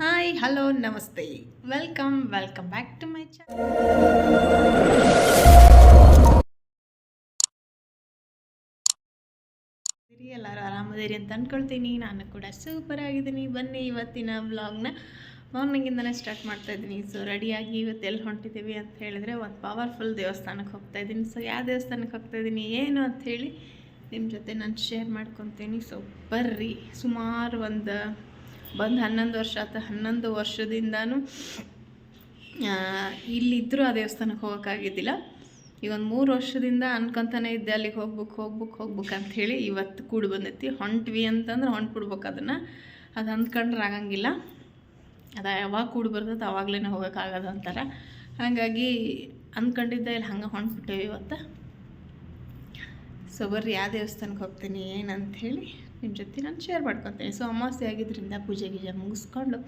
Hi hello ನಮಸ್ತೆ welcome welcome back to my channel ಎಲ್ಲರೂ ಆರಾಮದಿರಿ ಅಂತ ಅಂದ್ಕೊಳ್ತೀನಿ ನಾನು ಕೂಡ ಸೂಪರ್ ಆಗಿದ್ದೀನಿ. ಬನ್ನಿ ಇವತ್ತಿನ ವ್ಲಾಗ್ನ ಮಾರ್ನಿಂಗಿಂದನೇ ಸ್ಟಾರ್ಟ್ ಮಾಡ್ತಾ ಇದ್ದೀನಿ. ಸೊ ರೆಡಿಯಾಗಿ ಇವತ್ತು ಎಲ್ಲಿ ಹೊಂಟಿದ್ದೀವಿ ಅಂತ ಹೇಳಿದ್ರೆ ಒಂದು ಪವರ್ಫುಲ್ ದೇವಸ್ಥಾನಕ್ಕೆ ಹೋಗ್ತಾ ಇದ್ದೀನಿ. ಸೊ ಯಾವ ದೇವಸ್ಥಾನಕ್ಕೆ ಹೋಗ್ತಾ ಇದ್ದೀನಿ, ಏನು ಅಂತ ಹೇಳಿ ನಿಮ್ಮ ಜೊತೆ ನಾನು ಶೇರ್ ಮಾಡ್ಕೊತೀನಿ. ಸೊ ಬರ್ರಿ. ಸುಮಾರು ಒಂದು ಬಂದು ಹನ್ನೊಂದು ವರ್ಷ ಆತ, ಹನ್ನೊಂದು ವರ್ಷದಿಂದನೂ ಇಲ್ಲಿದ್ದರೂ ಆ ದೇವಸ್ಥಾನಕ್ಕೆ ಹೋಗೋಕ್ಕಾಗಿದ್ದಿಲ್ಲ. ಈಗ ಒಂದು ಮೂರು ವರ್ಷದಿಂದ ಅನ್ಕೊಂತಾನೆ ಇದ್ದೆ, ಅಲ್ಲಿಗೆ ಹೋಗ್ಬೇಕು ಹೋಗ್ಬೇಕು ಹೋಗ್ಬೇಕು ಅಂತ ಹೇಳಿ ಇವತ್ತು ಕೂಡಿ ಬಂದೈತಿ. ಹೊಂಟ್ವಿ ಅಂತಂದ್ರೆ ಹೊಂಟ್ಬಿಡ್ಬೇಕು ಅದನ್ನು. ಅದು ಅಂದ್ಕೊಂಡ್ರೆ ಆಗಂಗಿಲ್ಲ. ಅದು ಯಾವಾಗ ಕೂಡಿ ಬರ್ತದೆ ಅವಾಗಲೇ ಹೋಗೋಕ್ಕಾಗದ ಅಂತಾರೆ. ಹಾಗಾಗಿ ಅಂದ್ಕೊಂಡಿದ್ದೆ ಇಲ್ಲಿ ಹಂಗೆ ಹೊಂಟ್ಬಿಟ್ಟೇವಿ ಇವತ್ತು. ಸೊ ಬರ್ರಿ ಯಾವ ದೇವಸ್ಥಾನಕ್ಕೆ ಹೋಗ್ತೀನಿ, ಏನಂತ ಹೇಳಿ. ನಿಮ್ಮ ಜೊತೆ ನಾನು ಶೇರ್ ಮಾಡ್ಕೊತೇನೆ. ಸೊ ಅಮಾವಾಸ್ಯೆ ಆಗಿದ್ದರಿಂದ ಪೂಜೆ ಗೀಜೆ ಮುಗಿಸ್ಕೊಂಡು,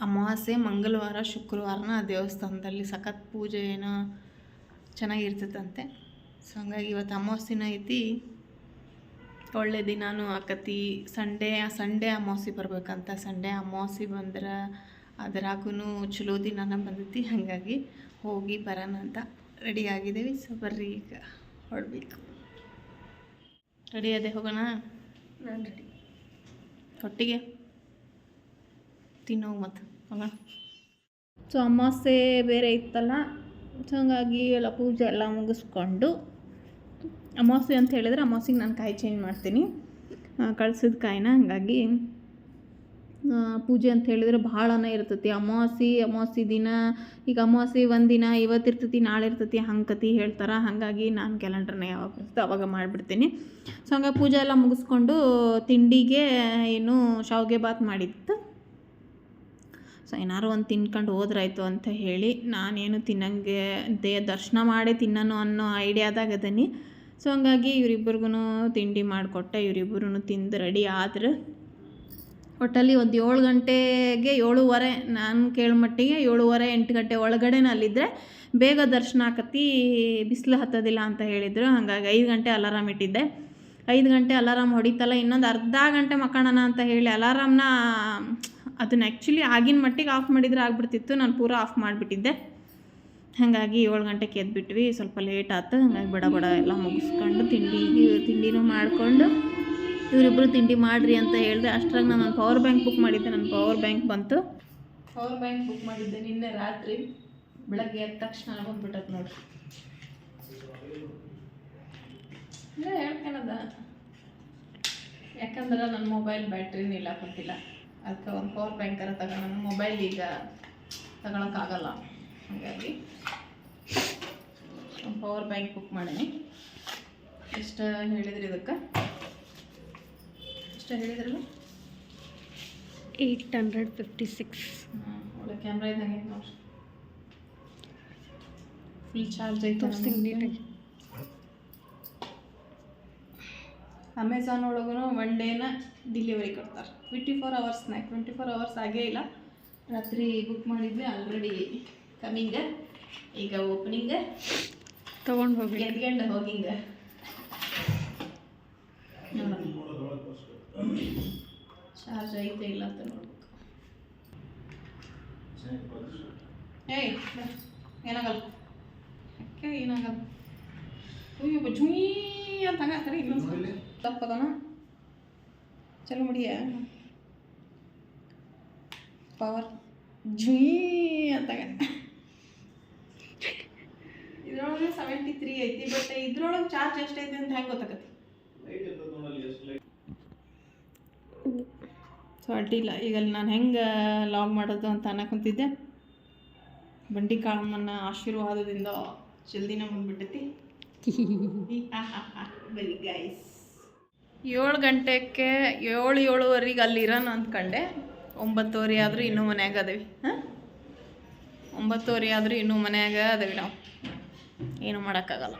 ಅಮಾವಾಸ್ಯೆ, ಮಂಗಳವಾರ ಶುಕ್ರವಾರನ ಆ ದೇವಸ್ಥಾನದಲ್ಲಿ ಸಖತ್ ಪೂಜೆ ಏನೋ ಚೆನ್ನಾಗಿರ್ತದಂತೆ ಸೊ ಹಂಗಾಗಿ ಇವತ್ತು ಅಮಾವಾಸ್ಯೆನ ಐತಿ. ಒಳ್ಳೆ ದಿನಾನು ಆಕತಿ. ಸಂಡೇ ಸಂಡೇ ಅಮಾವಾಸ್ಯೆ ಬರ್ಬೇಕಂತ. ಸಂಡೇ ಅಮಾವಾಸ್ಯೆ ಬಂದ್ರೆ ಅದರಾಗೂ ಚಲೋ ದಿನಾನ ಬಂದೈತಿ. ಹಾಗಾಗಿ ಹೋಗಿ ಬರೋಣ ಅಂತ ರೆಡಿ ಆಗಿದ್ದೀವಿ. ಸೊ ಬರ್ರಿ ಈಗ. ಹೊರಡ್ಬೇಕು. ರೆಡಿ ಅದೇ ಹೋಗೋಣ? ನಾನು ರೆಡಿ ಒಟ್ಟಿಗೆ ತಿನ್ನೋ ಮತ್ತು ಹೋಗೋಣ. ಸೊ ಅಮಾವಾಸ್ಯೆ ಬೇರೆ ಇತ್ತಲ್ಲ ಸೊ ಹಂಗಾಗಿ ಎಲ್ಲ ಪೂಜೆ ಎಲ್ಲ ಮುಗಿಸ್ಕೊಂಡು ಅಮಾವಾಸ್ಯೆ ಅಂತ ಹೇಳಿದ್ರೆ ಅಮಾವಾಸ್ಯೆಗೆ ನಾನು ಕಾಯಿ ಚೇಂಜ್ ಮಾಡ್ತೀನಿ. ಕಳ್ಸಿದ ಕಾಯಿನ ಹಂಗಾಗಿ ಪೂಜೆ ಅಂತ ಹೇಳಿದ್ರೆ ಭಾಳನೇ ಇರ್ತೈತಿ. ಅಮಾವಾಸಿ ಅಮಾವಾಸಿ ದಿನ, ಈಗ ಅಮಾವಾಸಿ ಒಂದು ದಿನ, ಇವತ್ತು ಇರ್ತೈತಿ, ನಾಳೆ ಇರ್ತೈತಿ, ಹಂಗೆ ಕತಿ ಹೇಳ್ತಾರೆ. ಹಾಗಾಗಿ ನಾನು ಕ್ಯಾಲೆಂಡ್ರನ್ನ ಯಾವಾಗ ಬರ್ತದೆ ಅವಾಗ ಮಾಡಿಬಿಡ್ತೀನಿ. ಸೊ ಹಂಗಾಗಿ ಪೂಜೆ ಎಲ್ಲ ಮುಗಿಸ್ಕೊಂಡು ತಿಂಡಿಗೆ ಏನು ಶಾವಿಗೆ ಬಾತ್ ಮಾಡಿತ್ತು ಸೊ ಏನಾರು ಒಂದು ತಿನ್ಕೊಂಡು ಹೋದ್ರಾಯ್ತು ಅಂತ ಹೇಳಿ ನಾನೇನು ತಿನ್ನಂಗೆ, ದೇ ದರ್ಶನ ಮಾಡೇ ತಿನ್ನೋನು ಅನ್ನೋ ಐಡಿಯಾದಾಗ ಅದನ್ನಿ ಸೊ ಹಂಗಾಗಿ ಇವರಿಬ್ಬರಿಗೂ ತಿಂಡಿ ಮಾಡಿಕೊಟ್ಟೆ ಇವರಿಬ್ಬರೂ ತಿಂದು ರೆಡಿ ಆದ್ರೆ ಒಟ್ಟಲ್ಲಿ ಒಂದು ಏಳು ಗಂಟೆಗೆ ಏಳುವರೆ, ನಾನು ಕೇಳೋ ಮಟ್ಟಿಗೆ ಏಳುವರೆ ಎಂಟು ಗಂಟೆ ಒಳಗಡೆ ಅಲ್ಲಿದ್ದರೆ ಬೇಗ ದರ್ಶನ ಆಕತಿ ಬಿಸಿಲು ಹತ್ತೋದಿಲ್ಲ ಅಂತ ಹೇಳಿದರು. ಹಾಗಾಗಿ ಐದು ಗಂಟೆ ಅಲಾರಾಮ್ ಇಟ್ಟಿದ್ದೆ. ಐದು ಗಂಟೆ ಅಲಾರಾಮ್ ಹೊಡಿತಲ್ಲ, ಇನ್ನೊಂದು ಅರ್ಧ ಗಂಟೆ ಮಕ್ಕಳಣ ಅಂತ ಹೇಳಿ ಅಲಾರಾಮ್ನ ಅದನ್ನ ಆ್ಯಕ್ಚುಲಿ ಆಗಿನ ಮಟ್ಟಿಗೆ ಆಫ್ ಮಾಡಿದರೆ ಆಗ್ಬಿಡ್ತಿತ್ತು, ನಾನು ಪೂರ ಆಫ್ ಮಾಡಿಬಿಟ್ಟಿದ್ದೆ. ಹಾಗಾಗಿ ಏಳು ಗಂಟೆಗೆ ಎದ್ಬಿಟ್ವಿ. ಸ್ವಲ್ಪ ಲೇಟ್ ಆಯ್ತು ಹಾಗಾಗಿ ಬಡ ಬಡ ಎಲ್ಲ ಮುಗಿಸ್ಕೊಂಡು ತಿಂಡಿ, ತಿಂಡಿನೂ ಮಾಡಿಕೊಂಡು ಇವರಿಬ್ಬರು ತಿಂಡಿ ಮಾಡಿರಿ ಅಂತ ಹೇಳಿದೆ, ಅಷ್ಟರಾಗ ನಾನು ಒಂದು ಪವರ್ ಬ್ಯಾಂಕ್ ಬುಕ್ ಮಾಡಿದ್ದೆ ನನ್ನ ಪವರ್ ಬ್ಯಾಂಕ್ ಬಂತು. ಪವರ್ ಬ್ಯಾಂಕ್ ಬುಕ್ ಮಾಡಿದ್ದೆ ನಿನ್ನೆ ರಾತ್ರಿ, ಬೆಳಗ್ಗೆ ಎದ್ದ ತಕ್ಷಣ ಬಂದ್ಬಿಟ್ಟತ್ ನೋಡ್ರಿ ಹೇಳ್ಕೊಳದ ಯಾಕಂದ್ರೆ ನನ್ನ ಮೊಬೈಲ್ ಇಲ್ಲ, ಗೊತ್ತಿಲ್ಲ. ಅದಕ್ಕೆ ಒಂದು ಪವರ್ ಬ್ಯಾಂಕರ ತಗೊಂಡು ನನ್ನ ಮೊಬೈಲ್ ಈಗ ತಗೊಳಕ್ಕಾಗಲ್ಲ ಹಾಗಾಗಿ ಪವರ್ ಬ್ಯಾಂಕ್ ಬುಕ್ ಮಾಡೀನಿ. ಇಷ್ಟ ಹೇಳಿದ್ರಿ ಇದಕ್ಕೆ? ಎಷ್ಟು ಹೇಳಿದ್ರಲ್ಲ ಏಯ್ಟ್ ಹಂಡ್ರೆಡ್ ಫಿಫ್ಟಿ ಸಿಕ್ಸ್ ಒಳ್ಳೆ ಕ್ಯಾಮ್ರಾ ಇದ್ದಂಗೆ ನೋಡಿ ಫುಲ್ ಚಾರ್ಜ್ ಐತೆ ತೋರಿಸ್ತೀನಿ ನೀಟಾಗಿ. ಅಮೆಝಾನ್ ಒಳಗೂ ಒನ್ ಡೇನ ಡಿಲಿವರಿ ಕೊಡ್ತಾರೆ. ಟ್ವೆಂಟಿ ಫೋರ್ ಅವರ್ಸ್ನಾಗ ಟ್ವೆಂಟಿ ಫೋರ್ ಅವರ್ಸ್ ಆಗೇ ಇಲ್ಲ. ರಾತ್ರಿ ಬುಕ್ ಮಾಡಿದ್ವಿ ಆಲ್ರೆಡಿ ಕಮಿಂಗ ಈಗ ಓಪನಿಂಗ ತಗೊಂಡು ಹೋಗಿ ಗೆದ್ಕೊಂಡು ಹೋಗಿಂಗ. ಐತೆ ಇಲ್ಲ ಅಂತ ನೋಡ್ಬೇಕು. ಏಯ್. ಏನಾಗಲ್ಲ. ಯಾಕೆ ಏನಾಗಲ್ಲ? ಅಯ್ಯೋ ಝುಯ್ ಅಂತ ಹಂಗಾತಾರೆ ಇನ್ನೊಂದು ತಪ್ಪದನ ಚಲೋ ಮಡಿಯ? ಪವರ್. ಝುಯ್ ಅಂತ ಇದ್ರೊಳಗೆ ಸೆವೆಂಟಿ ತ್ರೀ ಐತಿ ಬಟ್ ಇದ್ರೊಳಗೆ ಚಾರ್ಜ್ ಎಷ್ಟೈತಿ ಅಂತ ಹೆಂಗೆ ಗೊತ್ತಾಗತ್ತೆ? ಸೊ ಅಡ್ಡಿಲ್ಲ. ಈಗ ಅಲ್ಲಿ ನಾನು ಹೆಂಗೆ ಲಾಗ್ ಮಾಡೋದು ಅಂತ ಅನ್ನಕೊಂತಿದ್ದೆ ಬಂಡಿ ಕಾಳಮ್ಮನ ಆಶೀರ್ವಾದದಿಂದ ಜಲ್ದಿನ ಬಂದ್ಬಿಟ್ಟೈತಿ ಬರೀ ಗೈಸ್ ಏಳು ಗಂಟೆಗೆ ಏಳು ಏಳುವರೆಗೆ ಅಲ್ಲಿ ಇರೋಣ ಅಂದ್ಕೊಂಡೆ ಒಂಬತ್ತುವರೆ ಆದರೂ ಇನ್ನೂ ಮನ್ಯಾಗ ಅದೇವಿ. ಹಾಂ? ಒಂಬತ್ತುವರೆ ಆದರೂ ಇನ್ನೂ ಮನ್ಯಾಗ ಅದೇವಿ ನಾವು. ಏನು ಮಾಡೋಕ್ಕಾಗಲ್ಲ.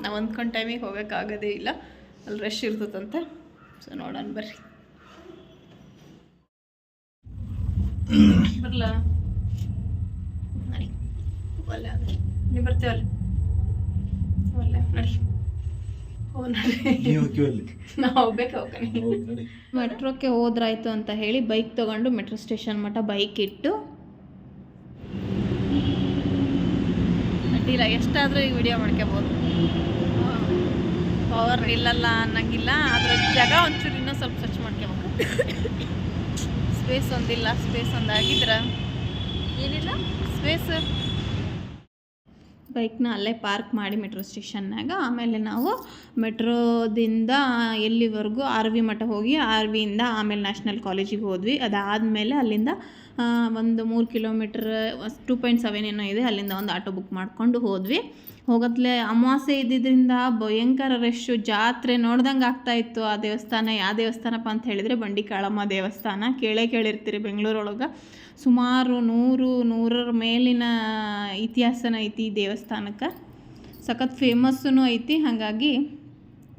ನಾವು ಅಂದ್ಕೊಂಡು ಟೈಮಿಗೆ ಹೋಗೋಕ್ಕಾಗೋದೇ ಇಲ್ಲ. ಅಲ್ಲಿ ರಶ್ ಇರ್ತದಂತೆ. ಸೊ ನೋಡೋಣ ಬರ್ರಿ. ಬರಲ್ಲ ನಡಿ. ಒಲ್ಲೆ. ಅದು ನೀವು ಬರ್ತೀವಲ್ಲ ಒಲ್ಲೆ ನಡಿ. ನೀವು ಮೆಟ್ರೋಕ್ಕೆ ಹೋದ್ರಾಯ್ತು ಅಂತ ಹೇಳಿ ಬೈಕ್ ತಗೊಂಡು ಮೆಟ್ರೋ ಸ್ಟೇಷನ್ ಮಟ್ಟ ಬೈಕ್ ಇಟ್ಟು. ಅಡ್ಡಿಲ್ಲ ಎಷ್ಟಾದರೂ ಈ ವಿಡಿಯೋ ಮಾಡ್ಕೋಬೋದು. ಪವರ್ ಇಲ್ಲಲ್ಲ ಅನ್ನಂಗಿಲ್ಲ ಅದ್ರ ಜಾಗ ಒಂಚೂರು ಇನ್ನೂ ಸ್ವಲ್ಪ ಸ್ವಚ್ಛ ಮಾಡ್ಕೋಬೇಕು. ಸ್ಪೇಸ್ ಒಂದಿಲ್ಲ ಸ್ಪೇಸ್ ಒಂದಾಗಿದ್ರ. ಏನಿಲ್ಲ? ಸ್ಪೇಸ್ ಬೈಕ್ನ ಅಲ್ಲೇ ಪಾರ್ಕ್ ಮಾಡಿ ಮೆಟ್ರೋ ಸ್ಟೇಷನ್ನಾಗ ಆಮೇಲೆ ನಾವು ಮೆಟ್ರೋದಿಂದ ಎಲ್ಲಿವರೆಗೂ ಆರ್ ವಿ ಮಠ ಹೋಗಿ ಆರ್ ವಿಯಿಂದ ಆಮೇಲೆ ನ್ಯಾಷನಲ್ ಕಾಲೇಜಿಗೆ ಹೋದ್ವಿ. ಅದಾದಮೇಲೆ ಅಲ್ಲಿಂದ ಒಂದು ಮೂರು ಕಿಲೋಮೀಟ್ರ್ ಟೂ ಪಾಯಿಂಟ್ ಸೆವೆನ್ ಏನೋ ಇದೆ, ಅಲ್ಲಿಂದ ಒಂದು ಆಟೋ ಬುಕ್ ಮಾಡಿಕೊಂಡು ಹೋದ್ವಿ. ಹೋಗತ್ಲೆ ಅಮಾವಾಸ್ಯೆ ಇದ್ದಿದ್ದರಿಂದ ಭಯಂಕರ ರಶ್ಶು ಜಾತ್ರೆ ನೋಡ್ದಂಗೆ ಆಗ್ತಾ ಇತ್ತು. ಆ ದೇವಸ್ಥಾನ ಯಾವ ದೇವಸ್ಥಾನಪ್ಪ ಅಂತ ಹೇಳಿದರೆ ಬಂಡಿ ಕಾಳಮ್ಮ ದೇವಸ್ಥಾನ. ಕೇಳೇ ಕೇಳಿರ್ತೀರಿ ಬೆಂಗಳೂರೊಳಗೆ. ಸುಮಾರು ನೂರು, ನೂರರ ಮೇಲಿನ ಇತಿಹಾಸನ ಐತಿ ಈ ದೇವಸ್ಥಾನಕ್ಕೆ. ಸಖತ್ ಫೇಮಸ್ಸೂ ಐತಿ. ಹಾಗಾಗಿ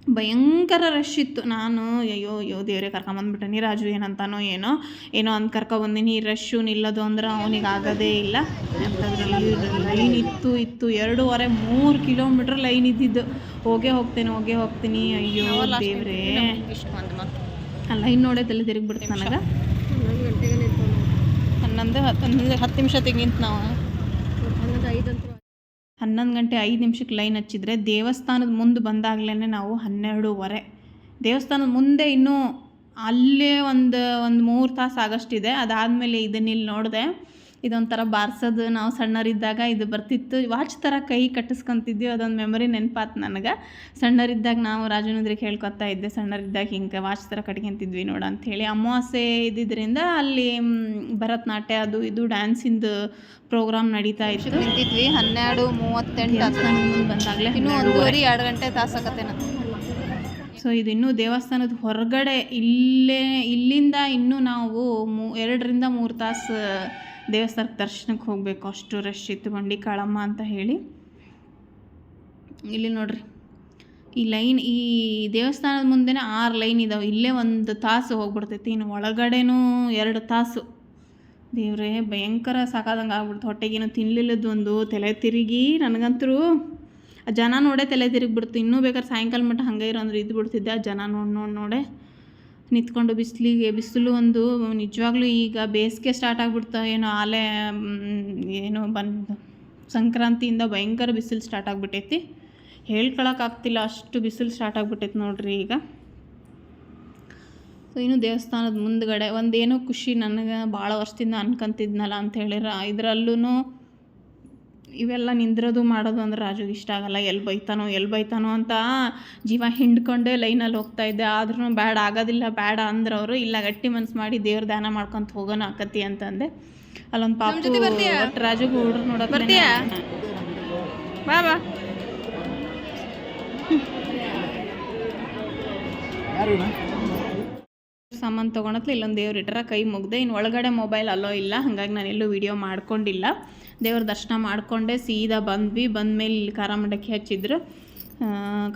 ಭಯಂಕರ ರಶ್ ಇತ್ತು. ನಾನು ಅಯ್ಯೋ ಅಯ್ಯೋ ದೇವ್ರೆ ಕರ್ಕೊಂಬಂದ್ಬಿಟ್ಟನಿ ರಾಜು ಏನಂತಾನೋ ಏನೋ ಏನೋ ಅಂದ್ ಕರ್ಕೊಬಂದಿನಿ ರಶ್ಶು ನಿಲ್ಲೋದು ಅಂದ್ರೆ ಅವನಿಗೆ ಆಗೋದೇ ಇಲ್ಲ. ಅಂಥದ್ರಲ್ಲಿ ಲೈನ್ ಇತ್ತು ಇತ್ತು. ಎರಡೂವರೆ ಮೂರು ಕಿಲೋಮೀಟ್ರ್ ಲೈನ್ ಇದ್ದಿದ್ದು. ಹೋಗೇ ಹೋಗ್ತೇನೆ ಹೋಗೇ ಹೋಗ್ತೀನಿ. ಅಯ್ಯೋ ದೇವ್ರೆ. ಆ ಲೈನ್ ನೋಡೇ ತಲೆ ತಿರುಗಿಬಿಡ್ತು ನನಗೆ. ಹನ್ನೊಂದು ಹತ್ತು ಹನ್ನೊಂದು ಹತ್ತು ನಿಮಿಷ ತೆಗಿಂತ ನಾವು. ಹನ್ನೊಂದು ಗಂಟೆ ಐದು ನಿಮಿಷಕ್ಕೆ ಲೈನ್ ಹಚ್ಚಿದ್ರೆ ದೇವಸ್ಥಾನದ ಮುಂದೆ ಬಂದಾಗಲೇ ನಾವು ಹನ್ನೆರಡೂವರೆ. ದೇವಸ್ಥಾನದ ಮುಂದೆ ಇನ್ನೂ ಅಲ್ಲೇ ಒಂದು ಒಂದು ಮೂರು ತಾಸು ಆಗಷ್ಟಿದೆ. ಅದಾದಮೇಲೆ ಇದನ್ನಿಲ್ಲಿ ನೋಡಿದೆ ಇದೊಂಥರ ಬಾರಿಸೋದು. ನಾವು ಸಣ್ಣರಿದ್ದಾಗ ಇದು ಬರ್ತಿತ್ತು. ವಾಚ್ ಥರ ಕೈ ಕಟ್ಟಿಸ್ಕೊತಿದ್ವಿ. ಅದೊಂದು ಮೆಮೊರಿ ನೆನಪಾತು ನನಗೆ. ಸಣ್ಣರಿದ್ದಾಗ ನಾವು ರಾಜನಂದ್ರಿಗೆ ಹೇಳ್ಕೊತಾ ಇದ್ದೆ ಸಣ್ಣರಿದ್ದಾಗ ಹಿಂಗೆ ವಾಚ್ ಥರ ಕಟ್ಕೊಂತಿದ್ವಿ ನೋಡ ಅಂಥೇಳಿ ಅಮಾವಾಸ್ಯೆ ಇದ್ದಿದ್ದರಿಂದ ಅಲ್ಲಿ ಭರತನಾಟ್ಯ ಅದು ಇದು ಡ್ಯಾನ್ಸಿಂದು ಪ್ರೋಗ್ರಾಮ್ ನಡೀತಾ ಇತ್ತು. ನಿಂತಿದ್ವಿ ಹನ್ನೆರಡು ಮೂವತ್ತೆಂಟು ಮುಂದೆ ಬಂದಾಗಲೇ ಇನ್ನೂ ಒಂದೂವರೆ ಎರಡು ಗಂಟೆ ತಾಸಾಗತ್ತೇನ ಸೊ ಇದು ಇನ್ನೂ ದೇವಸ್ಥಾನದ ಹೊರಗಡೆ ಇಲ್ಲೇ ಇಲ್ಲಿಂದ ಇನ್ನೂ ನಾವು ಮೂ ಎರಡರಿಂದ ಮೂರು ತಾಸು ದೇವಸ್ಥಾನಕ್ಕೆ ದರ್ಶನಕ್ಕೆ ಹೋಗಬೇಕು. ಅಷ್ಟು ರಶ್ ಇತ್ತು ಬಂಡಿ ಕಾಳಮ್ಮ ಅಂತ ಹೇಳಿ. ಇಲ್ಲಿ ನೋಡ್ರಿ. ಈ ಲೈನ್, ಈ ದೇವಸ್ಥಾನದ ಮುಂದೆನೇ ಆರು ಲೈನ್ ಇದಾವೆ. ಇಲ್ಲೇ ಒಂದು ತಾಸು ಹೋಗ್ಬಿಡ್ತೈತಿ. ಇನ್ನು ಒಳಗಡೆನೂ ಎರಡು ತಾಸು. ದೇವ್ರೇ, ಭಯಂಕರ ಸಾಕಾದಂಗೆ ಆಗ್ಬಿಡ್ತು. ಹೊಟ್ಟೆಗೇನು ತಿನ್ನಲಿಲ್ಲದ್ದು ಒಂದು, ತಲೆ ತಿರುಗಿ ನನಗಂತರೂ ಆ ಜನ ನೋಡೇ ತಲೆ ತಿರುಗಿಬಿಡ್ತು. ಇನ್ನೂ ಬೇಕಾದ್ರೆ ಸಾಯಂಕಾಲ ಮಟ್ಟ ಹಂಗೆ ಇರೋ ಅಂದ್ರೆ ಇದ್ದು ಬಿಡ್ತಿದ್ದೆ ಆ ಜನ ನೋಡಿ ನೋಡಿ, ನೋಡೆ ನಿಂತ್ಕೊಂಡು ಬಿಸಿಲಿಗೆ, ಬಿಸಿಲು ಒಂದು ನಿಜವಾಗ್ಲೂ ಈಗ ಬೇಸಿಗೆ ಸ್ಟಾರ್ಟ್ ಆಗಿಬಿಡ್ತಾ ಏನೋ ಆಲೆ ಏನೋ ಬಂದು ಸಂಕ್ರಾಂತಿಯಿಂದ ಭಯಂಕರ ಬಿಸಿಲು ಸ್ಟಾರ್ಟ್ ಆಗಿಬಿಟ್ಟೈತಿ. ಹೇಳ್ಕೊಳಕ್ಕಾಗ್ತಿಲ್ಲ ಅಷ್ಟು ಬಿಸಿಲು ಸ್ಟಾರ್ಟ್ ಆಗಿಬಿಟ್ಟೈತಿ ನೋಡ್ರಿ ಈಗ. ಸೊ ಇನ್ನು ದೇವಸ್ಥಾನದ ಮುಂದುಗಡೆ ಒಂದೇನೋ ಖುಷಿ ನನಗೆ ಭಾಳ ವರ್ಷದಿಂದ ಅನ್ಕೊಂತಿದ್ನಲ್ಲ ಅಂತ ಹೇಳಿರ. ಇದರಲ್ಲೂ ಇವೆಲ್ಲ ನಿಂದ್ರೋದು ಮಾಡೋದು ಅಂದ್ರೆ ರಾಜುಗೆ ಇಷ್ಟ ಆಗಲ್ಲ. ಎಲ್ಲಿ ಬೈತಾನೋ ಎಲ್ಲಿ ಬೈತಾನೋ ಅಂತ ಜೀವ ಹಿಂಡ್ಕೊಂಡೇ ಲೈನಲ್ಲಿ ಹೋಗ್ತಾ ಇದ್ದೆ. ಆದ್ರೂ ಬ್ಯಾಡ ಆಗೋದಿಲ್ಲ ಬ್ಯಾಡ ಅಂದ್ರೆ ಅವರು ಇಲ್ಲ ಗಟ್ಟಿ ಮನ್ಸು ಮಾಡಿ ದೇವ್ರ ಧ್ಯಾನ ಮಾಡ್ಕೊಂತ ಹೋಗೋಣ ಆಕತಿ ಅಂತಂದೆ. ಅಲ್ಲೊಂದು ಪಾಪ ಒಟ್ಟು ರಾಜುಗೆ ಹುಡ್ರು ನೋಡೋಕೆ ಬರ್ತೀಯಾ? ಬಾ ಬಾ. ಸಾಮಾನು ತೊಗೊಳತ್ಲೆ ಇಲ್ಲೊಂದು ದೇವ್ರು ಇಟ್ಟರ ಕೈ ಮುಗ್ದೆ. ಇನ್ನು ಒಳಗಡೆ ಮೊಬೈಲ್ ಅಲ್ಲೋ ಇಲ್ಲ. ಹಾಗಾಗಿ ನಾನು ಎಲ್ಲೂ ವಿಡಿಯೋ ಮಾಡ್ಕೊಂಡಿಲ್ಲ. ದೇವ್ರ ದರ್ಶನ ಮಾಡಿಕೊಂಡೆ, ಸೀದಾ ಬಂದ್ವಿ. ಬಂದಮೇಲೆ ಇಲ್ಲಿ ಖಾರ ಮಂಡಕ್ಕಿ ಹಚ್ಚಿದ್ರು.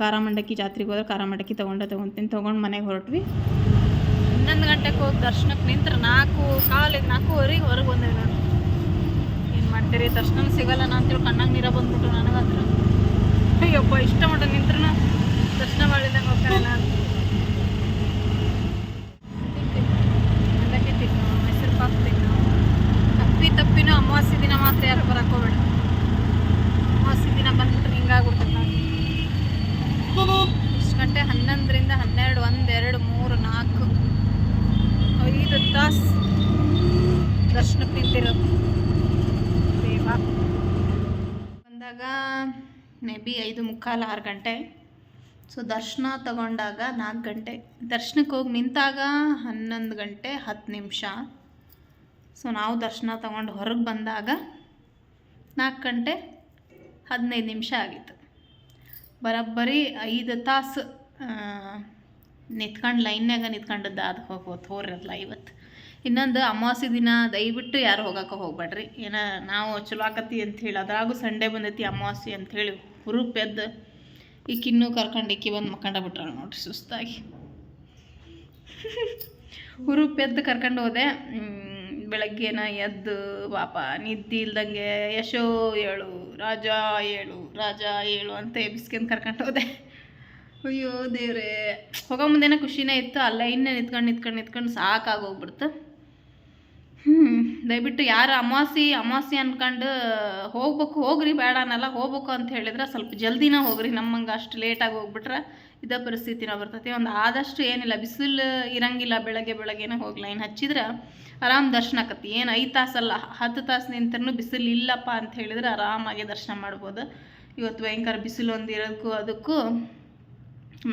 ಖಾರ ಮಂಡಕ್ಕಿ ಜಾತ್ರೆಗೆ ಹೋದ್ರೆ ಖಾರ ಮಂಡಕ್ಕಿ ತೊಗೊಂಡೆ, ತೊಗೊತೀನಿ. ತೊಗೊಂಡು ಮನೆಗೆ ಹೊರಟ್ವಿ. ಹನ್ನೊಂದು ಗಂಟೆಗೆ ಹೋಗಿ ದರ್ಶನಕ್ಕೆ ನಿಂತ್ರೆ ನಾಲ್ಕು, ಕಾಲಿಗೆ ನಾಲ್ಕೂವರೆಗೆ ಹೊರಗೆ ಬಂದೇವೆ ನಾನು. ಏನು ಮಾಡ್ತೀರಿ? ದರ್ಶನ ಸಿಗಲ್ಲ ನಾನು ಅಂತೇಳಿ ಕಣ್ಣಾಗ ನೀರ ಬಂದ್ಬಿಟ್ಟು ನನಗಂದ್ರೆ ಅಯ್ಯಪ್ಪ, ಇಷ್ಟ ಮಟ್ಟ ನಿಂತ್ರೂ ದರ್ಶನ ಮಾಡಿದಂಗೆ ಹೋಗ್ತಾರೆ ನಾನು. ತಪ್ಪಿ ಅಮಾವಾಸ್ಯ ದಿನ ಮಾತ್ರ ಯಾರು ಬರಕ್ಕೆ ಹೋಗ್ಬೇಡ. ಅಮಾವಾಸ್ಯ ದಿನ ಬಂದ್ಬಿಟ್ರೆ ಹಿಂಗಾಗ್ಬಿಡ್ತದೆ ನಾನು ಇಷ್ಟು ಗಂಟೆ ಹನ್ನೊಂದರಿಂದ ಹನ್ನೆರಡು ಒಂದು ಎರಡು ಮೂರು, ನಾಲ್ಕು, ಐದು ತಾಸು ದರ್ಶನಕ್ಕೆ ನಿಂತಿರೋದು ದೇವ. ಬಂದಾಗ ಮೇ ಬಿ ಐದು ಮುಕ್ಕಾಲು ಆರು ಗಂಟೆ. ಸೊ ದರ್ಶನ ತಗೊಂಡಾಗ ನಾಲ್ಕು ಗಂಟೆ. ದರ್ಶನಕ್ಕೆ ಹೋಗಿ ನಿಂತಾಗ ಹನ್ನೊಂದು ಗಂಟೆ ಹತ್ತು ನಿಮಿಷ. ಸೊ ನಾವು ದರ್ಶನ ತಗೊಂಡು ಹೊರಗೆ ಬಂದಾಗ ನಾಲ್ಕು ಗಂಟೆ ಹದಿನೈದು ನಿಮಿಷ ಆಗಿತ್ತು. ಬರೋಬ್ಬರಿ ಐದು ತಾಸು ನಿಂತ್ಕೊಂಡು ಲೈನ್ಯಾಗ ನಿಂತ್ಕೊಂಡದ್ದು ಅದು ಹೋಗ್ಬೋದು ಹೋರಿರಲ್ಲ ಇವತ್ತು. ಇನ್ನೊಂದು ಅಮಾವಾಸ್ಯ ದಿನ, ದಯವಿಟ್ಟು ಯಾರು ಹೋಗಕ್ಕೆ ಹೋಗ್ಬೇಡ್ರಿ ಏನ ನಾವು ಚಲೋ ಆಕತಿ ಅಂತ ಹೇಳಿ, ಅದ್ರಾಗೂ ಸಂಡೇ ಬಂದೈತಿ ಅಮಾವಾಸ್ಯೆ ಅಂತ ಹೇಳಿ ಹುರುಪ್ ಎದ್ದು ಈಕಿನ್ನೂ ಕರ್ಕೊಂಡು ಈಕಿ ಬಂದು ಮಕ್ಕಂಡ ಬಿಟ್ರಲ್ಲ ನೋಡ್ರಿ ಸುಸ್ತಾಗಿ. ಹುರುಪ್ ಎದ್ದು ಕರ್ಕೊಂಡು ಹೋದೆ ಬೆಳಗ್ಗೆನ ಎದ್ದು ಪಾಪ ನಿದ್ದೆ ಇಲ್ದಂಗೆ ಯಶೋ ಏಳು, ರಾಜ ಏಳು ರಾಜ ಏಳು ಅಂತ ಎಬ್ಸ್ಕೊಂಡು ಕರ್ಕೊಂಡು ಹೋದೆ. ಅಯ್ಯೋ ದೇವ್ರೇ. ಹೋಗೋ ಮುಂದೆನೇ ಖುಷಿನೇ ಇತ್ತು. ಆ ಲೈನ್ನೇ ನಿಂತ್ಕೊಂಡು ನಿಂತ್ಕೊಂಡು ನಿಂತ್ಕೊಂಡು ಸಾಕಾಗೋಗ್ಬಿಡ್ತು. ಹ್ಞೂ ದಯವಿಟ್ಟು ಯಾರು ಅಮಾಸಿ ಅಮಾಸಿ ಅನ್ಕೊಂಡು ಹೋಗ್ಬೇಕು, ಹೋಗ್ರಿ ಬೇಡ ಅನ್ನಲ್ಲ, ಹೋಗ್ಬೇಕು ಅಂತ ಹೇಳಿದ್ರೆ ಸ್ವಲ್ಪ ಜಲ್ದಿನ ಹೋಗ್ರಿ. ನಮ್ಮಂಗೆ ಅಷ್ಟು ಲೇಟಾಗಿ ಹೋಗ್ಬಿಟ್ರೆ ಇದೇ ಪರಿಸ್ಥಿತಿನ ಬರ್ತೈತಿ. ಒಂದು ಆದಷ್ಟು ಏನಿಲ್ಲ, ಬಿಸಿಲು ಇರಂಗಿಲ್ಲ, ಬೆಳಗ್ಗೆ ಬೆಳಗ್ಗೆನೇ ಹೋಗಿ ಲೈನ್ ಹಚ್ಚಿದ್ರೆ ಆರಾಮ್ ದರ್ಶನ ಆಕತಿ. ಏನು ಐದು ತಾಸಲ್ಲ, ಹತ್ತು ತಾಸು ನಿಂತರೂ ಬಿಸಿಲು ಇಲ್ಲಪ್ಪ ಅಂತ ಹೇಳಿದ್ರೆ ಆರಾಮಾಗಿ ದರ್ಶನ ಮಾಡ್ಬೋದು. ಇವತ್ತು ಭಯಂಕರ ಬಿಸಿಲು ಒಂದು ಇರೋದಕ್ಕೂ ಅದಕ್ಕೂ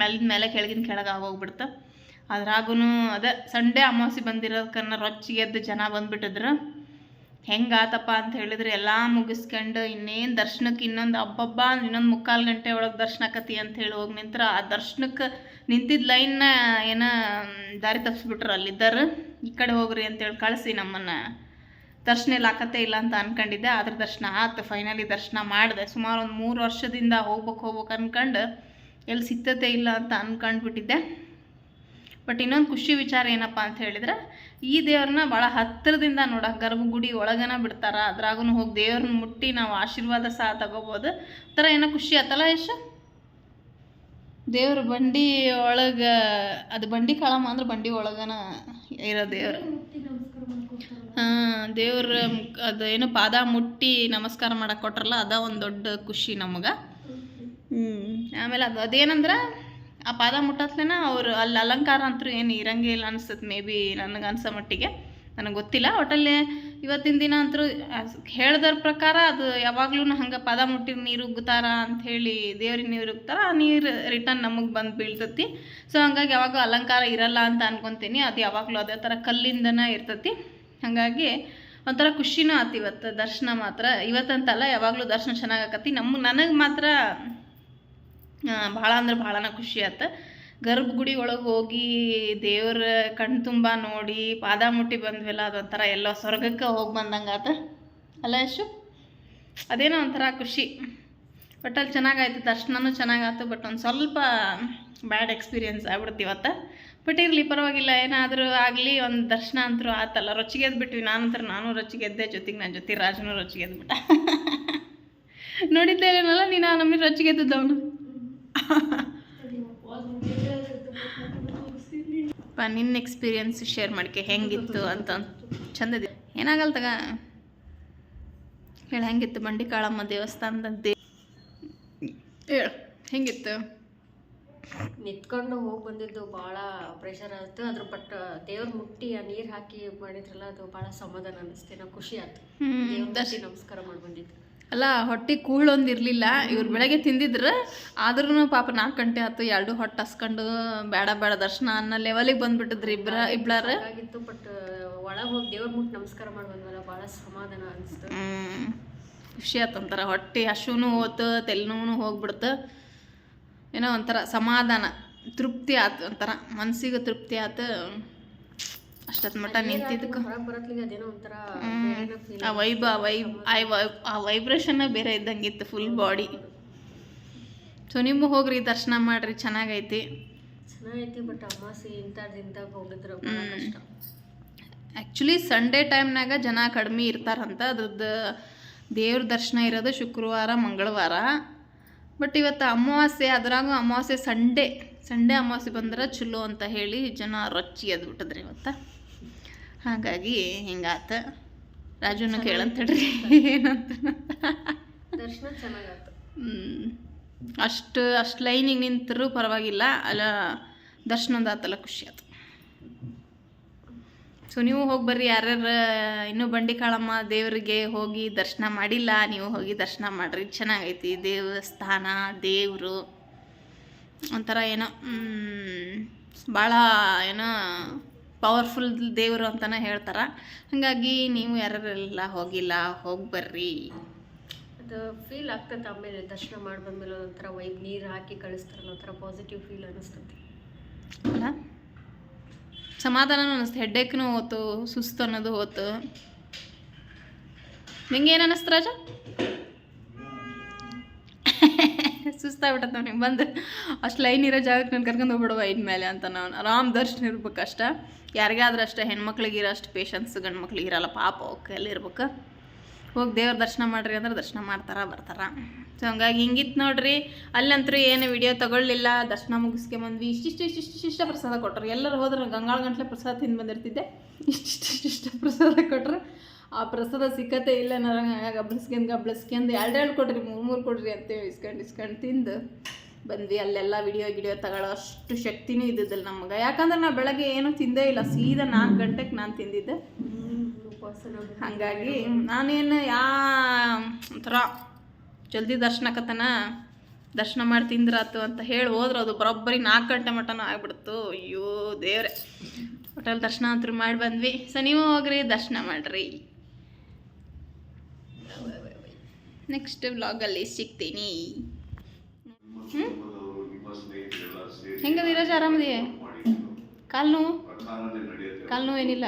ಮೇಲಿನ ಮೇಲೆ ಕೆಳಗಿನ ಕೆಳಗೆ ಆಗೋಗ್ಬಿಡ್ತು. ಅದ್ರಾಗೂ ಅದೇ ಸಂಡೇ ಅಮಾವಾಸ್ಯೆ ಬಂದಿರೋದಕ್ಕನ್ನ ರೊಚ್ಚಿಗೆದ್ದು ಜನ ಬಂದ್ಬಿಟ್ಟಿದ್ರು. ಹೆಂಗಾತಪ್ಪ ಅಂತ ಹೇಳಿದ್ರೆ ಎಲ್ಲ ಮುಗಿಸ್ಕೊಂಡು ಇನ್ನೇನು ದರ್ಶನಕ್ಕೆ ಇನ್ನೊಂದು ಹಬ್ಬಬ್ಬ, ಇನ್ನೊಂದು ಮುಕ್ಕಾಲು ಗಂಟೆ ಒಳಗೆ ದರ್ಶನ ಆಕತಿ ಅಂತ ಹೇಳಿ ಹೋಗಿ ನಿಂತ್ರ ಆ ದರ್ಶನಕ್ಕೆ ನಿಂತಿದ್ದ ಲೈನ್ನ ಏನ, ದಾರಿ ತಪ್ಪಿಸ್ಬಿಟ್ರು ಅಲ್ಲಿದ್ದರು. ಈ ಕಡೆ ಹೋಗ್ರಿ ಅಂತೇಳಿ ಕಳಿಸಿ ನಮ್ಮನ್ನು. ದರ್ಶನ ಇಲ್ಲ, ಆಕತ್ತೆ ಇಲ್ಲ ಅಂತ ಅನ್ಕೊಂಡಿದ್ದೆ. ಆದ್ರೆ ದರ್ಶನ ಆತು ಫೈನಲಿ ದರ್ಶನ ಮಾಡಿದೆ. ಸುಮಾರು ಒಂದು ಮೂರು ವರ್ಷದಿಂದ ಹೋಗ್ಬೇಕು ಹೋಗ್ಬೇಕು ಅನ್ಕೊಂಡು ಎಲ್ಲಿ ಸಿಗ್ತತೆ ಇಲ್ಲ ಅಂತ ಅನ್ಕೊಂಡ್ಬಿಟ್ಟಿದ್ದೆ. ಬಟ್ ಇನ್ನೊಂದು ಖುಷಿ ವಿಚಾರ ಏನಪ್ಪ ಅಂತ ಹೇಳಿದ್ರೆ ಈ ದೇವ್ರನ್ನ ಭಾಳ ಹತ್ತಿರದಿಂದ ನೋಡೋಕೆ ಗರ್ಭಗುಡಿ ಒಳಗನ ಬಿಡ್ತಾರ. ಅದ್ರಾಗೂ ಹೋಗಿ ದೇವ್ರನ್ನ ಮುಟ್ಟಿ ನಾವು ಆಶೀರ್ವಾದ ಸಹ ತಗೋಬೋದು. ಥರ ಏನೋ ಖುಷಿ ಆತಲ್ಲ ಯಶ? ದೇವ್ರ ಬಂಡಿ ಒಳಗೆ ಅದು ಬಂಡಿ ಕಾಳಮ್ಮ ಅಂದ್ರೆ ಬಂಡಿ ಒಳಗನ ಇರೋ ದೇವ್ರು. ಹಾಂ ದೇವ್ರ ಅದು ಏನು ಪಾದ ಮುಟ್ಟಿ ನಮಸ್ಕಾರ ಮಾಡಕ್ಕೆ ಕೊಟ್ರಲ್ಲ ಅದ ಒಂದು ದೊಡ್ಡ ಖುಷಿ ನಮಗೆ. ಹ್ಞೂ ಆಮೇಲೆ ಅದು ಅದೇನಂದ್ರೆ ಆ ಪಾದ ಮುಟ್ಟತ್ಲೇನ ಅವ್ರು ಅಲ್ಲಿ ಅಲಂಕಾರ ಅಂತೂ ಏನು ಇರಂಗೇ ಇಲ್ಲ ಅನಿಸ್ತದೆ ಮೇ ಬಿ ನನಗೆ ಅನ್ಸೋ ಮಟ್ಟಿಗೆ. ನನಗೆ ಗೊತ್ತಿಲ್ಲ. ಒಟ್ಟಲ್ಲಿ ಇವತ್ತಿನ ದಿನ ಅಂತೂ ಹೇಳ್ದರ ಪ್ರಕಾರ ಅದು ಯಾವಾಗ್ಲೂ ಹಂಗೆ ಪಾದ ಮುಟ್ಟಿದ ನೀರು ಉಗ್ತಾರ ಅಂಥೇಳಿ ದೇವ್ರಿಗೆ ನೀರು ಉಗ್ತಾರ, ಆ ನೀರು ರಿಟರ್ನ್ ನಮಗೆ ಬಂದು ಬೀಳ್ತತಿ. ಸೊ ಹಂಗಾಗಿ ಯಾವಾಗ ಅಲಂಕಾರ ಇರಲ್ಲ ಅಂತ ಅನ್ಕೊತೀನಿ. ಅದು ಯಾವಾಗಲೂ ಅದೇ ಥರ ಕಲ್ಲಿಂದನೇ ಇರ್ತತಿ. ಹಾಗಾಗಿ ಒಂಥರ ಖುಷಿನೂ ಆತು ಇವತ್ತು ದರ್ಶನ ಮಾತ್ರ. ಇವತ್ತಂತಲ್ಲ ಯಾವಾಗಲೂ ದರ್ಶನ ಚೆನ್ನಾಗಿ ಆಕತಿ. ನಮ್ಮ ನನಗೆ ಮಾತ್ರ ಭಾಳ ಅಂದ್ರೆ ಭಾಳನ ಖುಷಿ ಆಯ್ತು ಗರ್ಭಗುಡಿ ಒಳಗೆ ಹೋಗಿ ದೇವ್ರ ಕಣ್ ತುಂಬ ನೋಡಿ, ಪಾದ ಮುಟ್ಟಿ ಬಂದ್ವಲ್ಲ, ಅದೊಂಥರ ಎಲ್ಲ ಸ್ವರ್ಗಕ್ಕೆ ಹೋಗಿ ಬಂದಂಗೆ ಆತ. ಅಲ್ಲ ಯಶು? ಅದೇನೋ ಒಂಥರ ಖುಷಿ. ಬಟ್ ಅಲ್ಲಿ ಚೆನ್ನಾಗಾಯ್ತು, ದರ್ಶನನೂ ಚೆನ್ನಾಗಾಯ್ತು ಬಟ್ ಒಂದು ಸ್ವಲ್ಪ ಬ್ಯಾಡ್ ಎಕ್ಸ್ಪೀರಿಯನ್ಸ್ ಆಗ್ಬಿಡ್ತು ಇವತ್ತು ಬಟ್ ಇರಲಿ, ಪರವಾಗಿಲ್ಲ, ಏನಾದರೂ ಆಗಲಿ, ಒಂದು ದರ್ಶನ ಅಂತರೂ ಆತಲ್ಲ. ರೊಚ್ಚಿಗೆ ಎದ್ಬಿಟ್ವಿ ನಾನು ಅಂತಾರೆ ನಾನು ರೊಚ್ಚಿಗೆ ಎದ್ದೆ ಜೊತೆಗೆ ನನ್ನ ಜೊತೆ ರಾಜನೂ ರೊಚ್ಚಿಗೆ ಎದ್ಬಿಟ್ಟ ನೋಡಿದ್ದೇನಲ್ಲ ನೀನು ನಮ್ಮ ರೊಚ್ಚಿಗೆ ಎದ್ದವನು ನಿನ್ನ ಎಕ್ಸ್ಪೀರಿಯನ್ಸ್ ಶೇರ್ ಮಾಡ್ಕೆ ಹೆಂಗಿತ್ತು ಅಂತ ಚಂದದಿ ಏನಾಗಲ್ಲ ತಗ? ಹೇಳು ಹೆಂಗಿತ್ತು ಬಂಡಿ ಕಾಳಮ್ಮ ದೇವಸ್ಥಾನದ ದೇ ಹೇಳು ಹೆಂಗಿತ್ತು? ನಿಂತ್ಕೊಂಡು ಹೋಗಿ ಬಂದಿದ್ದು ಭಾಳ ಪ್ರೆಷರ್ ಆಯಿತು ಅದ್ರ ಬಟ್ ದೇವ್ರ ಮುಟ್ಟಿ ಆ ನೀರು ಹಾಕಿ ಮಾಡಿದ್ರಲ್ಲ ಅದು ಭಾಳ ಸಮಾಧಾನ ಅನ್ನಿಸ್ತೇನೆ ನಾವು ಖುಷಿ ಆಯ್ತು. ದೇವ್ರ ನಮಸ್ಕಾರ ಮಾಡಿ ಬಂದಿದ್ದು ಅಲ್ಲ ಹೊಟ್ಟೆ ಕೂಳೊಂದು ಇರಲಿಲ್ಲ. ಇವ್ರು ಬೆಳಗ್ಗೆ ತಿಂದಿದ್ರು. ಆದ್ರೂ ಪಾಪ ನಾಲ್ಕು ಗಂಟೆ ಆಯ್ತು ಎರಡು ಹೊಟ್ಟೆ ಹಸ್ಕೊಂಡು ಬೇಡ ಬೇಡ ದರ್ಶನ ಅನ್ನೋ ಲೆವೆಲಿಗೆ ಬಂದ್ಬಿಟ್ಟಿದ್ರಿ ಇಬ್ಬರ ಇಬ್ಬಳಾರ ಆಗಿತ್ತು ಬಟ್ ಒಳಗೆ ಹೋಗಿ ದೇವ್ರ ಮುಟ್ಟಿ ನಮಸ್ಕಾರ ಮಾಡಿ ಬಂದ್ವಲ್ಲ ಭಾಳ ಸಮಾಧಾನ ಅನಿಸ್ತು. ಖುಷಿ ಆಯ್ತು ಒಂಥರ. ಹೊಟ್ಟೆ ಹಸುನು ಹೋತು ತೆಲ್ನೂ ಹೋಗ್ಬಿಡ್ತು. ಏನೋ ಒಂಥರ ಸಮಾಧಾನ. ತೃಪ್ತಿ ಆತು ಒಂಥರ. ಮನ್ಸಿಗೆ ತೃಪ್ತಿ ಆತು. ಅಷ್ಟೊತ್ತು ಮಟ್ಟ ನಿಂತಿದ್ದಕ್ಕೆ. ಫೀಲ್ ಆ ವೈಬ್ ಆ ವೈಬ್ ಆ ವೈಬ್ರೇಷನ್ನ ಬೇರೆ ಇದ್ದಂಗಿತ್ತು ಫುಲ್ ಬಾಡಿ ಸೊ ನೀವು ಹೋಗ್ರಿ ದರ್ಶನ ಮಾಡ್ರಿ ಚೆನ್ನಾಗೈತಿ. ಆ್ಯಕ್ಚುಲಿ ಸಂಡೇ ಟೈಮ್ನಾಗ ಜನ ಕಡಿಮೆ ಇರ್ತಾರಂತ. ಅದ್ರದ್ದು ದೇವ್ರ ದರ್ಶನ ಇರೋದು ಶುಕ್ರವಾರ ಮಂಗಳವಾರ. ಬಟ್ ಇವತ್ತು ಅಮಾವಾಸ್ಯೆ ಅದ್ರಾಗೂ ಅಮಾವಾಸ್ಯೆ ಸಂಡೇ ಸಂಡೇ ಅಮಾವಾಸ್ಯೆ ಬಂದ್ರೆ ಚಲೋ ಅಂತ ಹೇಳಿ ಜನ ರೊಚ್ಚಿ ಎದ್ಬಿಟ್ಟಿದ್ರಿ ಇವತ್ತು. ಹಾಗಾಗಿ ಹಿಂಗಾತ ರಾಜುನ ಕೇಳಂತ ಹೇಳ್ರಿ. ಏನಂತ? ದರ್ಶನ ಚೆನ್ನಾಗಾಯ್ತು. ಅಷ್ಟು ಅಷ್ಟು ಲೈನಿಗೆ ನಿಂತರೂ ಪರವಾಗಿಲ್ಲ. ಅಲ್ಲ ದರ್ಶನದ ಆತಲ್ಲ ಖುಷಿ ಆಯ್ತು ಸೊ ನೀವು ಹೋಗಿ ಬರ್ರಿ. ಯಾರ್ಯಾರು ಇನ್ನೂ ಬಂಡಿ ಕಾಳಮ್ಮ ದೇವರಿಗೆ ಹೋಗಿ ದರ್ಶನ ಮಾಡಿಲ್ಲ ನೀವು ಹೋಗಿ ದರ್ಶನ ಮಾಡಿರಿ. ಚೆನ್ನಾಗೈತಿ. ದೇವಸ್ಥಾನ ದೇವರು ಒಂಥರ ಏನೋ ಭಾಳ ಏನೋ ಪವರ್ಫುಲ್ ದೇವರು ಅಂತಲೇ ಹೇಳ್ತಾರೆ. ಹಾಗಾಗಿ ನೀವು ಯಾರೆಲ್ಲ ಹೋಗಿಲ್ಲ ಹೋಗಿ ಬರ್ರಿ. ಅದು ಫೀಲ್ ಆಗ್ತದೆ ಆಮೇಲೆ ದರ್ಶನ ಮಾಡಿ ಬಂದಮೇಲೆ ಒಂಥರ ವೈಬ್ ನೀರು ಹಾಕಿ ಕಳಿಸ್ತಾರಲ್ಲ ಒಂಥರ ಪಾಸಿಟಿವ್ ಫೀಲ್ ಅನ್ನಿಸ್ತದೆ ಅಲ್ಲ ಸಮಾಧಾನನೂ ಅನ್ನಿಸ್ತು ಹೆಡ್ಡೇಕ್ನೂ ಹೋತು ಸುಸ್ತು ಅನ್ನೋದು ಹೋತು. ನಿಂಗೆ ಏನು ಅನ್ನಿಸ್ತು ರಾಜ? ಸುಸ್ತಾಗ್ಬಿಟ್ಟದ ಅವ್ನಿಗೆ. ಬಂದು ಅಷ್ಟು ಲೈನ್ ಇರೋ ಜಾಗಕ್ಕೆ ನಾನು ಕರ್ಕೊಂಡು ಹೋಗ್ಬಿಡುವ ಇನ್ಮೇಲೆ ಅಂತ ನಾನು. ಆರಾಮ್ ದರ್ಶನ ಇರ್ಬೇಕು ಅಷ್ಟ. ಯಾರಿಗಾದ್ರೂ ಅಷ್ಟೇ ಹೆಣ್ಮಕ್ಳಿಗೆ ಇರೋ ಅಷ್ಟು ಪೇಷನ್ಸ್ ಗಂಡು ಮಕ್ಳಿಗೆ ಇರಲ್ಲ, ಪಾಪ ಅವಕ್ಕೆ ಅಲ್ಲಿ ಇರ್ಬೇಕು. ಹೋಗಿ ದೇವ್ರ ದರ್ಶನ ಮಾಡ್ರಿ ಅಂದ್ರೆ ದರ್ಶನ ಮಾಡ್ತಾರ, ಬರ್ತಾರ. ಸೊ ಹಂಗಾಗಿ ಹಿಂಗಿತ್ತು ನೋಡ್ರಿ. ಅಲ್ಲಂತರೂ ಏನು ವಿಡಿಯೋ ತಗೊಳ್ಳಿಲ್ಲ. ದರ್ಶನ ಮುಗಿಸ್ಕೊಂಬಂದ್ವಿ ಇಷ್ಟಿಷ್ಟು ಇಷ್ಟಿಷ್ಟು ಇಷ್ಟ ಪ್ರಸಾದ ಕೊಟ್ಟರು ಎಲ್ಲರೂ ಹೋದ್ರೆ ಗಂಗಾಳ ಗಂಟ್ಲೆ ಪ್ರಸಾದ ತಿಂದು ಬಂದಿರ್ತಿದ್ದೆ. ಇಷ್ಟಿಷ್ಟು ಇಷ್ಟ ಪ್ರಸಾದ ಕೊಟ್ರು. ಆ ಪ್ರಸಾದ ಸಿಕ್ಕತ್ತೆ ಇಲ್ಲ ನನಗೆ ಗಬ್ಳಿಸ್ಕೊಂಡು ಎರಡು ಎರಡು ಕೊಡ್ರಿ, ಮೂರು ಮೂರು ಕೊಡ್ರಿ ಅಂತೇಳಿ ಇಸ್ಕೊಂಡು ಇಸ್ಕೊಂಡು ತಿಂದು ಬಂದ್ವಿ. ಅಲ್ಲೆಲ್ಲ ವಿಡಿಯೋ ಗಿಡಿಯೋ ತಗೊಳ್ಳೋ ಅಷ್ಟು ಶಕ್ತಿನೂ ಇದ್ದಿದ್ದಿಲ್ಲ ನಮ್ಗೆ. ಯಾಕಂದ್ರೆ ನಾ ಬೆಳಗ್ಗೆ ಏನೂ ತಿಂದೇ ಇಲ್ಲ. ಸೀದಾ ನಾಲ್ಕು ಗಂಟೆಗೆ ನಾನು ತಿಂದಿದ್ದೆ. ಹಾಗಾಗಿ ನಾನೇನು ಯಾ ಒಂಥರ ಜಲ್ದಿ ದರ್ಶನಕತ್ತನ ದರ್ಶನ ಮಾಡಿ ತಿಂದ್ರಾತು ಅಂತ ಹೇಳಿ ಹೋದ್ರೆ. ಅದು ಬರೋಬ್ಬರಿ ನಾಲ್ಕು ಗಂಟೆ ಮಟನೂ ಆಗ್ಬಿಡ್ತು. ಅಯ್ಯೋ ದೇವ್ರೆ. ಹೋಟೆಲ್ ದರ್ಶನ ಅಂತೂ ಮಾಡಿ ಬಂದ್ವಿ. ಸೊ ನೀವು ಹೋಗ್ರಿ, ದರ್ಶನ ಮಾಡ್ರಿ. ನೆಕ್ಸ್ಟ್ ವ್ಲಾಗಲ್ಲಿ ಸಿಗ್ತೀನಿ. ಹ್ಞೂ ಹೆಂಗದ ಇರೋಜ್ ಆರಾಮದಿ? ಕಾಲು ನೋವು? ಕಾಲು ನೋವು ಏನಿಲ್ಲ.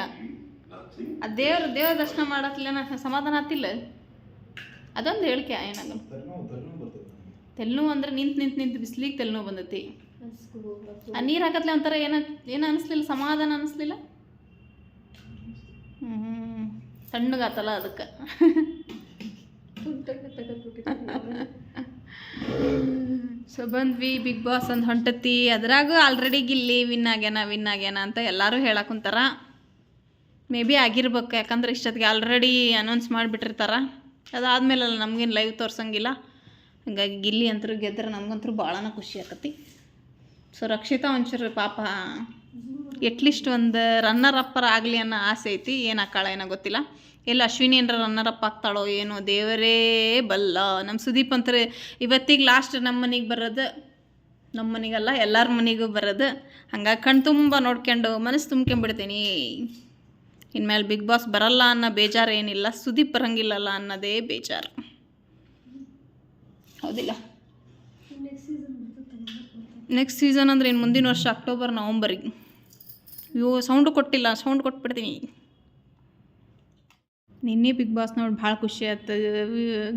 ಆ ದೇವ್ರ ದೇವ್ರ ದರ್ಶನ ಮಾಡತ್ತಿಲ್ಲ ಸಮಾಧಾನ ಆತಿಲ್ಲ ಅದೊಂದು ಹೇಳಿಕೆ ಏನಾಗಲ್ಲ ತಲೆನೋವು ಅಂದ್ರೆ ನಿಂತು ನಿಂತು ನಿಂತು ಬಿಸ್ಲಿಗೆ ತೆಲ್ನೋವು ಬಂದೈತಿ. ಆ ನೀರು ಹಾಕತ್ಲೆ ಒಂಥರ ಏನ, ಏನು ಅನಿಸ್ಲಿಲ್ಲ, ಸಮಾಧಾನ ಅನಿಸ್ಲಿಲ್ಲ? ಹ್ಞೂ ತಣ್ಣಗಾತಲ್ಲ ಅದಕ್ಕೆ. ಸೊ ಬಂದ್ವಿ ಬಿಗ್ ಬಾಸ್ ಅಂತ ಹೊಂಟತಿ. ಅದ್ರಾಗೂ ಆಲ್ರೆಡಿ ಗಿಲ್ಲಿ ವಿನ್ ಆಗ್ಯಾನ ವಿನ್ ಆಗ್ಯಾನ ಅಂತ ಎಲ್ಲರೂ ಹೇಳಕ್ಕಂತಾರ ಮೇ ಬಿ ಆಗಿರ್ಬೇಕು, ಯಾಕಂದ್ರೆ ಇಷ್ಟೊತ್ತಿಗೆ ಆಲ್ರೆಡಿ ಅನೌನ್ಸ್ ಮಾಡಿಬಿಟ್ಟಿರ್ತಾರ. ಅದಾದ್ಮೇಲಲ್ಲ ನಮ್ಗೇನು ಲೈವ್ ತೋರ್ಸಂಗಿಲ್ಲ. ಹಂಗಾಗಿ ಗಿಲ್ಲಿ ಅಂತರೂ ಗೆದ್ರೆ ನಮಗಂತೂ ಭಾಳನ ಖುಷಿ ಆಕತಿ. ಸೊ ರಕ್ಷಿತಾ ಒಂಚೂರು ಪಾಪ ಎಟ್ಲೀಸ್ಟ್ ಒಂದು ರನ್ನರ್ ಅಪ್ಪರ್ ಆಗಲಿ ಅನ್ನೋ ಆಸೆ ಐತಿ. ಏನು ಏನೋ ಗೊತ್ತಿಲ್ಲ. ಎಲ್ಲ ಅಶ್ವಿನಿ ಏನರ ಅಪ್ ಆಗ್ತಾಳೋ ಏನೋ, ದೇವರೇ ಬಲ್ಲ. ನಮ್ಮ ಸುದೀಪ್ ಅಂತಾರೆ ಇವತ್ತಿಗೆ ಲಾಸ್ಟ್ ನಮ್ಮ ಮನೆಗೆ ಬರೋದು ನಮ್ಮ ಮನೆಗಲ್ಲ, ಎಲ್ಲರ ಮನೆಗೂ ಬರೋದು ಹಂಗಾಗಿ ಕಣ್ ತುಂಬ ನೋಡ್ಕೊಂಡು ಮನಸ್ಸು ತುಂಬ್ಕೊಂಬಿಡ್ತೀನಿ. ಇನ್ಮೇಲೆ ಬಿಗ್ ಬಾಸ್ ಬರಲ್ಲ ಅನ್ನೋ ಬೇಜಾರು ಏನಿಲ್ಲ, ಸುದೀಪ್ ಬರಂಗಿಲ್ಲಲ್ಲ ಅನ್ನೋದೇ ಬೇಜಾರು. ಹೌದಿಲ್ಲ. ನೆಕ್ಸ್ಟ್ ಸೀಸನ್ ಅಂದ್ರೆ ಇನ್ನು ಮುಂದಿನ ವರ್ಷ ಅಕ್ಟೋಬರ್ ನವಂಬರಿಗೆ ಅಯ್ಯೋ ಸೌಂಡು ಕೊಟ್ಟಿಲ್ಲ ಸೌಂಡ್ ಕೊಟ್ಬಿಡ್ತೀನಿ. ನಿನ್ನೆ ಬಿಗ್ ಬಾಸ್ ನೋಡಿ ಭಾಳ ಖುಷಿ ಆಯ್ತು.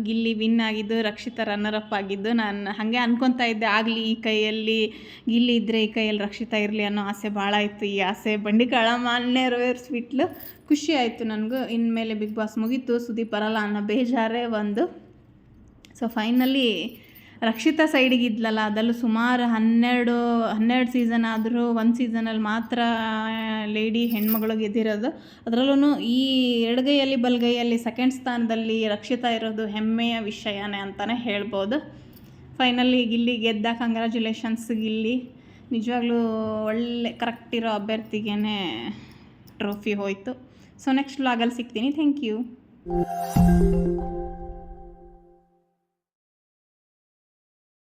ಗಿಲ್ಲಿ ವಿನ್ ಆಗಿದ್ದು, ರಕ್ಷಿತಾ ರನ್ನರ್ ಅಪ್ ಆಗಿದ್ದು. ನಾನು ಹಾಗೆ ಅನ್ಕೊತಾ ಇದ್ದೆ, ಆಗಲಿ ಈ ಕೈಯಲ್ಲಿ ಗಿಲ್ಲಿ ಇದ್ದರೆ ಈ ಕೈಯಲ್ಲಿ ರಕ್ಷಿತಾ ಇರಲಿ ಅನ್ನೋ ಆಸೆ ಭಾಳ ಆಯಿತು. ಈ ಆಸೆ ಬಂಡಿಕಾಳ ಮಾನ್ಯ ರೋಯರ್ಸ್ಬಿಟ್ಲು ಖುಷಿ ಆಯಿತು ನನಗೂ. ಇನ್ಮೇಲೆ ಬಿಗ್ ಬಾಸ್ ಮುಗೀತು. ಸುದೀಪ್ ಬರಲ್ಲ ಅನ್ನೋ ಬೇಜಾರೇ ಒಂದು ಸೊ ಫೈನಲಿ ರಕ್ಷಿತಾ ಸೈಡಿಗೆ ಇದ್ಲಲ್ಲ, ಅದಲ್ಲೂ ಸುಮಾರು ಹನ್ನೆರಡು ಹನ್ನೆರಡು ಸೀಸನ್ ಆದರೂ ಒಂದು ಸೀಸನಲ್ಲಿ ಮಾತ್ರ ಲೇಡಿ ಹೆಣ್ಮಗಳು ಗೆದ್ದಿರೋದು ಅದರಲ್ಲೂ ಈ ಎಡಗೈಯಲ್ಲಿ, ಬಲಗೈಯಲ್ಲಿ ಸೆಕೆಂಡ್ ಸ್ಥಾನದಲ್ಲಿ ರಕ್ಷಿತಾ ಇರೋದು ಹೆಮ್ಮೆಯ ವಿಷಯನೇ ಅಂತಲೇ ಹೇಳ್ಬೋದು. ಫೈನಲಿ ಗಿಲ್ಲಿ ಗೆದ್ದ ಕಂಗ್ರ್ಯಾಚುಲೇಷನ್ಸ್ ಗಿಲ್ಲಿ ನಿಜವಾಗ್ಲೂ ಒಳ್ಳೆ ಕರೆಕ್ಟ್ ಇರೋ ಅಭ್ಯರ್ಥಿಗೇ ಟ್ರೋಫಿ ಹೋಯಿತು. ಸೊ ನೆಕ್ಸ್ಟ್ ವ್ಲಾಗಲ್ಲಿ ಸಿಗ್ತೀನಿ. Thank you